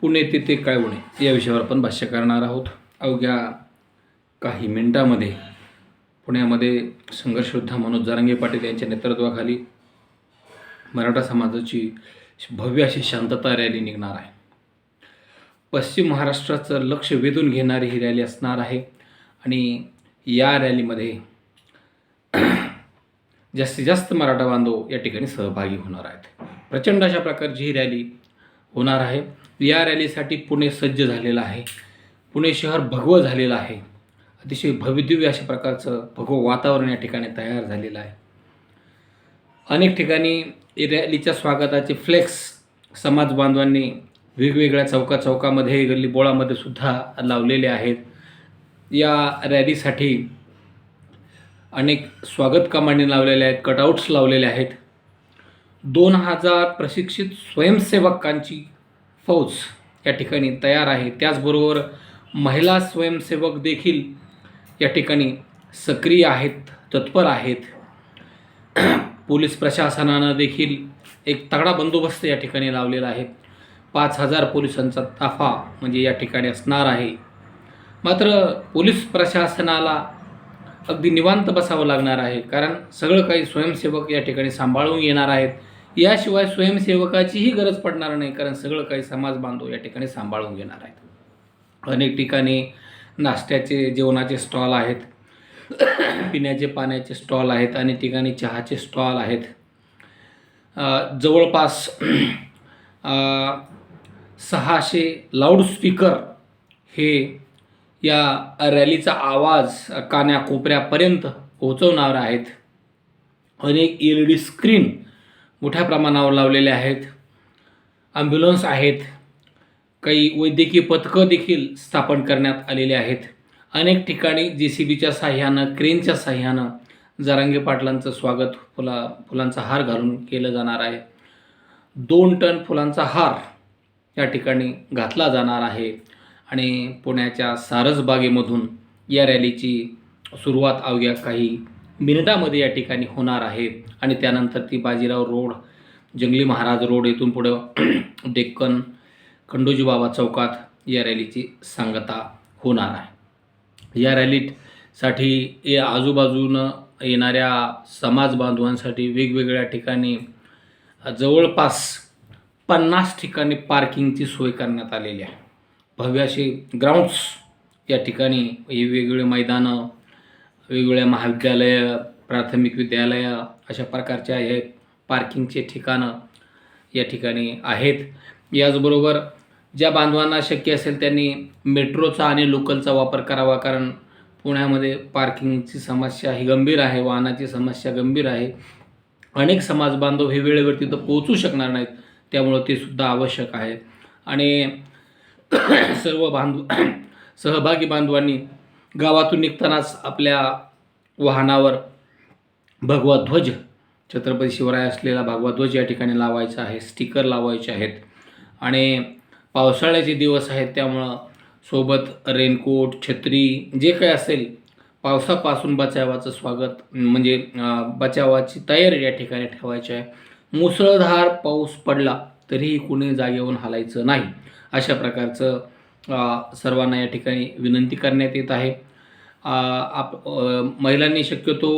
पुणे तेथे काय उणे या विषयावर आपण भाष्य करणार आहोत. अवघ्या काही मिनिटामध्ये पुण्यामध्ये संघर्षयोद्धा मनोज जारंगे पाटील यांच्या नेतृत्वाखाली मराठा समाजाची भव्य अशी शांतता रॅली निघणार आहे. पश्चिम महाराष्ट्राचं लक्ष वेधून घेणारी ही रॅली असणार आहे आणि या रॅलीमध्ये जास्तीत जास्त मराठा बांधव या ठिकाणी सहभागी होणार आहेत. प्रचंड अशा प्रकारची ही रॅली होणार आहे. या रॅलीसाठी पुणे सज्ज झालेलं आहे. पुणे शहर भगवं झालेलं आहे. अतिशय भविदिव्य अशा प्रकारचं भगवं वातावरण या ठिकाणी तयार झालेलं आहे. अनेक ठिकाणी रॅलीच्या स्वागताचे फ्लेक्स समाज बांधवांनी वेगवेगळ्या चौका चौकामध्ये गल्ली बोळामध्ये सुद्धा लावलेले आहेत. या रॅलीसाठी अनेक स्वागत कमांडी लावलेले आहेत कटआउट्स लावलेले आहेत. दोन हजार प्रशिक्षित स्वयंसेवकांची फौज या ठिकाणी तयार आहे. त्याचबरोबर महिला स्वयंसेवक देखील या ठिकाणी सक्रिय आहेत तत्पर आहेत. पोलीस प्रशासनानं देखील एक तगडा बंदोबस्त या ठिकाणी लावलेला आहे. पाच हजार पोलिसांचा ताफा म्हणजे या ठिकाणी असणार आहे. मात्र पोलीस प्रशासनाला अगदी निवांत बसावं लागणार आहे. कारण सगळं काही स्वयंसेवक या ठिकाणी सांभाळून येणार आहेत. याशिवाय स्वयंसेवकाचीही गरज पडणार नाही कारण सगळं काही समाज बांधव या ठिकाणी सांभाळून घेणार आहेत. अनेक ठिकाणी नाश्त्याचे जेवणाचे स्टॉल आहेत पिण्याचे पाण्याचे स्टॉल आहेत अनेक ठिकाणी चहाचे स्टॉल आहेत. जवळपास सहाशे लाऊडस्पीकर हे या रॅलीचा आवाज कान्याकोपऱ्यापर्यंत पोहोचवणार आहेत. अनेक एल ई डी स्क्रीन मोठ्या प्रमाणावर लावलेले आहेत. ॲम्ब्युलन्स आहेत. काही वैद्यकीय पथकं देखील स्थापन करण्यात आलेले आहेत. अनेक ठिकाणी जे सी बीच्या साह्यानं क्रेनच्या साह्यानं जारांगे पाटलांचं स्वागत फुला फुलांचा हार घालून केलं जाणार आहे. दोन टन फुलांचा हार या ठिकाणी घातला जाणार आहे आणि पुण्याच्या सारसबागेमधून या रॅलीची सुरुवात अवघ्या काही मिनिटामध्ये या ठिकाणी होणार आहे. आणि त्यानंतर ती बाजीराव रोड जंगली महाराज रोड येथून पुढं डेक्कन खंडोजी बाबा चौकात या रॅलीची सांगता होणार आहे. या रॅलीसाठी या आजूबाजूनं येणाऱ्या समाज बांधवांसाठी वेगवेगळ्या ठिकाणी जवळपास पन्नास ठिकाणी पार्किंगची सोय करण्यात आलेली आहे. भव्य असे ग्राउंड्स या ठिकाणी वेगवेगळे मैदानं वेगवेगळ्या महाविद्यालय प्राथमिक विद्यालय अशा प्रकारच्या हे पार्किंगचे ठिकाणं या ठिकाणी आहेत. याचबरोबर ज्या बांधवांना शक्य असेल त्यांनी मेट्रोचा आणि लोकलचा वापर करावा कारण पुण्यामध्ये पार्किंगची समस्या ही गंभीर आहे वाहनाची समस्या गंभीर आहे. अनेक समाज बांधव हे वेळेवर तिथं पोहोचू शकणार नाहीत त्यामुळं ते सुद्धा आवश्यक आहे. आणि सर्व बांधव सहभागी बांधवांनी गावातून निघतानाच आपल्या वाहनावर भगवा ध्वज छत्रपती शिवराय असलेला भगवा ध्वज या ठिकाणी लावायचा आहे स्टिकर लावायचे आहेत. आणि पावसाळ्याचे दिवस आहेत त्यामुळं सोबत रेनकोट छत्री जे काही असेल पावसापासून बचावाचं स्वागत म्हणजे बचावाची तयारी या ठिकाणी ठेवायची आहे. मुसळधार पाऊस पडला तरीही कुणी जागेवरून हलायचं नाही. अशा प्रकारचं सर्वांना या ठिकाणी विनंती करण्यात येत आहे. आप महिलांनी शक्यतो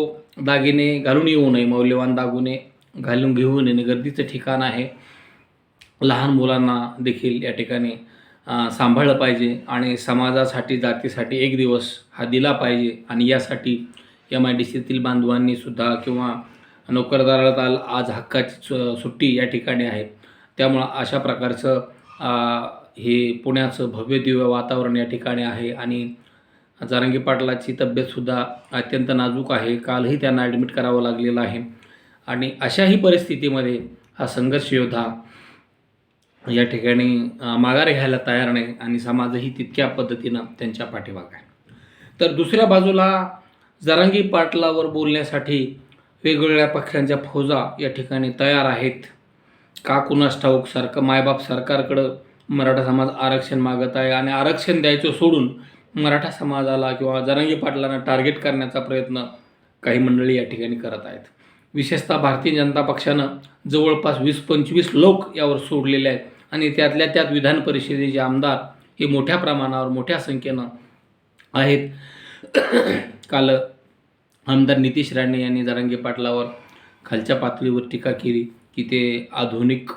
दागिने घालून येऊ नये मौल्यवान दागिने घालून घेऊ नये गर्दीचं ठिकाण आहे. लहान मुलांना देखील या ठिकाणी सांभाळलं पाहिजे आणि समाजासाठी जातीसाठी एक दिवस हा दिला पाहिजे आणि यासाठी एम आय डी सीतील बांधवांनी सुद्धा किंवा नोकरदाराला आज हक्काची सु- सुट्टी या ठिकाणी आहे. त्यामुळं अशा प्रकारचं हे पुण्याचं भव्य दिव्य वातावरण या ठिकाणी आहे आणि जारंगी पाटलाची तब्येतसुद्धा अत्यंत नाजूक आहे. कालही त्यांना ॲडमिट करावं लागलेलं आहे. आणि अशाही परिस्थितीमध्ये हा संघर्ष योद्धा या ठिकाणी माघार घ्यायला तयार नाही आणि समाजही तितक्या पद्धतीनं त्यांच्या पाठीमाग आहे. तर दुसऱ्या बाजूला जरांगी पाटलावर बोलण्यासाठी वेगवेगळ्या पक्षांच्या फौजा या ठिकाणी तयार आहेत. का कुणास ठाऊक सारखं मायबाप सरकारकडं मराठा समाज आरक्षण मागत आहे आणि आरक्षण द्यायचं सोडून मराठा समाजाला किंवा जरांगी पाटलांना टार्गेट करण्याचा प्रयत्न काही मंडळी या ठिकाणी करत आहेत. विशेषतः भारतीय जनता पक्षानं जवळपास वीस पंचवीस लोक यावर सोडलेले आहेत आणि त्यातल्या त्यात विधान परिषदेचे आमदार हे मोठ्या प्रमाणावर मोठ्या संख्येनं आहेत. काल आमदार नितीश राणे यांनी जरंगी पाटलावर खालच्या पातळीवर टीका केली. की ते आधुनिक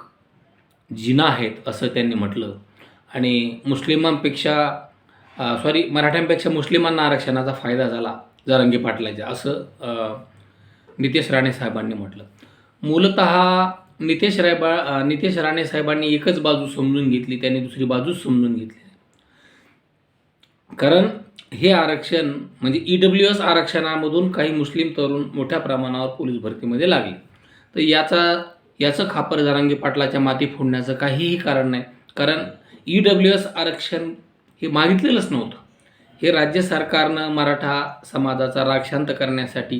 जिना आहेत असं त्यांनी म्हटलं. आणि मुस्लिमांपेक्षा सॉरी मराठ्यांपेक्षा मुस्लिमांना आरक्षणाचा फायदा झाला जरांगे पाटलाच्या असं नितेश राणे साहेबांनी म्हटलं. मूलत नितेश रायबा नितेश राणे साहेबांनी एकच बाजू समजून घेतली त्यांनी दुसरी बाजूच समजून घेतली. कारण हे आरक्षण म्हणजे ई डब्ल्यू एस आरक्षणामधून काही मुस्लिम तरुण मोठ्या प्रमाणावर पोलीस भरतीमध्ये लागले. तर याचा याचं खापर जरांगी पाटलाच्या माती फोडण्याचं काहीही कारण नाही. कारण ई डब्ल्यू एस आरक्षण हे मागितलेलंच नव्हतं. हे राज्य सरकारनं मराठा समाजाचा राग शांत करण्यासाठी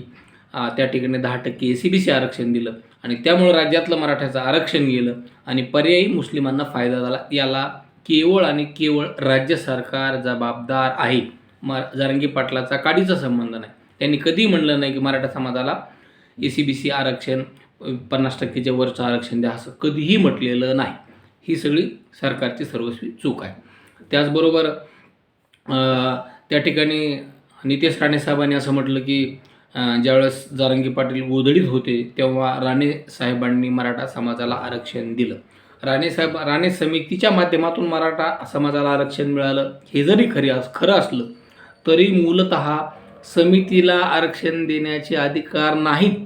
त्या ठिकाणी दहा टक्के ए सी बी सी आरक्षण दिलं आणि त्यामुळं राज्यातलं मराठ्याचं आरक्षण गेलं आणि पर्यायी मुस्लिमांना फायदा झाला. याला केवळ आणि केवळ राज्य सरकार जबाबदार आहे. म जारंगी पाटलाचा काडीचा संबंध नाही. त्यांनी कधी म्हणलं नाही की मराठा समाजाला ए सी बी सी आरक्षण पन्नास टक्केच्या वरचं आरक्षण द्या असं कधीही म्हटलेलं नाही. ही सगळी सरकारची सर्वस्वी चूक आहे. त्याचबरोबर त्या ठिकाणी नितेश राणे साहेबांनी असं म्हटलं की ज्यावेळेस जारंगी पाटील गोधळीत होते तेव्हा राणे साहेबांनी मराठा समाजाला आरक्षण दिलं. राणे साहेब राणे समितीच्या माध्यमातून मराठा समाजाला आरक्षण मिळालं हे जरी खरी अस खरं असलं तरी मूलत समितीला आरक्षण देण्याचे अधिकार नाहीत.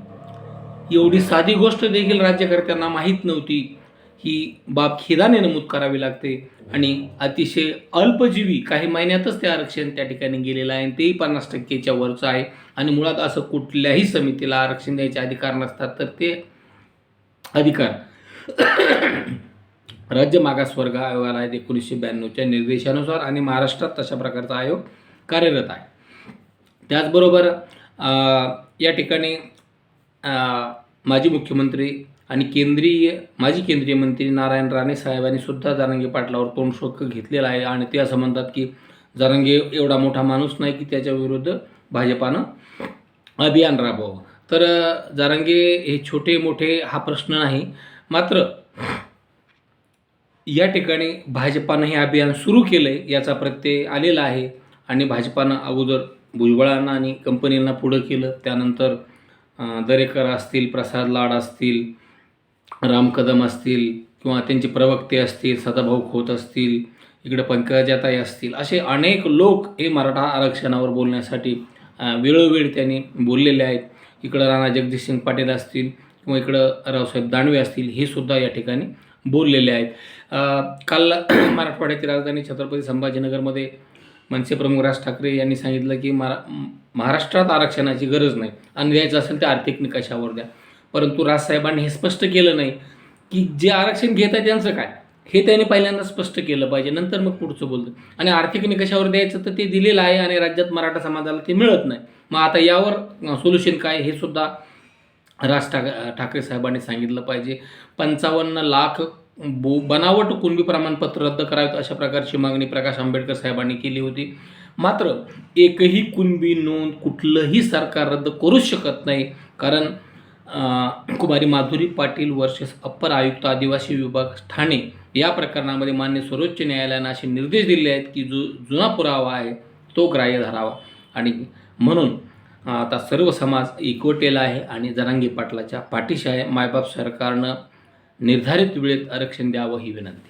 एवढी साधी गोष्ट देखील राज्यकर्त्यांना माहीत नव्हती. ही बाब खिदाने नमूद करावी लागते. आणि अतिशय अल्पजीवी काही महिन्यातच ते आरक्षण त्या ठिकाणी गेलेलं आहे आणि तेही पन्नास टक्केच्या वरचं आहे. आणि मुळात असं कुठल्याही समितीला आरक्षण द्यायचे अधिकार नसतात तर ते अधिकार राज्य मागासवर्ग आयोगाला आहेत एकोणीसशे ब्याण्णवच्या निर्देशानुसार आणि महाराष्ट्रात तशा प्रकारचा आयोग कार्यरत आहे. त्याचबरोबर या ठिकाणी माजी मुख्यमंत्री आणि केंद्रीय माजी केंद्रीय मंत्री नारायण राणे साहेबांनी सुद्धा जारंगे पाटलावर तोंड शोक घेतलेला आहे आणि ते असं म्हणतात की जारंगे एवढा मोठा माणूस नाही की त्याच्या विरुद्ध भाजपानं अभियान राबवावं. तर जारंगे हे छोटे मोठे हा प्रश्न नाही. मात्र या ठिकाणी भाजपानं हे अभियान सुरू केलं आहे याचा प्रत्यय आलेला आहे आणि भाजपानं अगोदर भुजबळांना आणि कंपनींना पुढं केलं. त्यानंतर दरेकर असतील प्रसाद लाड असतील राम कदम असतील किंवा त्यांचे प्रवक्ते असतील सदाभाऊ खोत असतील इकडे पंकजाताई असतील असे अनेक लोक हे मराठा आरक्षणावर बोलण्यासाठी वेळोवेळी त्यांनी बोललेले आहेत. इकडं राणा जगदीशसिंग पाटील असतील किंवा इकडं रावसाहेब दानवे असतील हे सुद्धा या ठिकाणी बोललेले आहेत. काल मराठवाड्याची राजधानी छत्रपती संभाजीनगरमध्ये मनसे प्रमुख राज ठाकरे यांनी सांगितलं की मरा महाराष्ट्रात आरक्षणाची गरज नाही. आणि द्यायचं असेल ते आर्थिक निकषावर द्या. परंतु राजसाहेबांनी हे स्पष्ट केलं नाही की जे आरक्षण घेत आहे त्यांचं काय? हे त्यांनी पहिल्यांदा स्पष्ट केलं पाहिजे. नंतर मग पुढचं बोलतं आणि आर्थिक निकषावर द्यायचं तर ते दिलेलं आहे आणि राज्यात मराठा समाजाला ते मिळत नाही. मग आता यावर सोल्युशन काय हे सुद्धा राज ठाक ठाकरे साहेबांनी सांगितलं पाहिजे. पंचावन्न लाख बो बनावट कुणबी प्रमाणपत्र रद्द करावेत अशा प्रकारची मागणी प्रकाश आंबेडकर साहेबांनी केली होती. मात्र एकही कुणबी नोंद कुठलंही सरकार रद्द करूच शकत नाही. कारण कुमारी माधुरी पाटील वर्सेस अप्पर आयुक्त आदिवासी विभाग ठाणे या प्रकरणामध्ये मान्य सर्वोच्च न्यायालयानं असे निर्देश दिले आहेत की जो जुना पुरावा आहे तो ग्राह्य धरावा. आणि म्हणून आता सर्व समाज एकवटेला आहे आणि जरांगी पाटलाच्या पाठीशी आहे. मायबाप सरकारनं निर्धारित वेळेत आरक्षण द्यावं ही विनंती.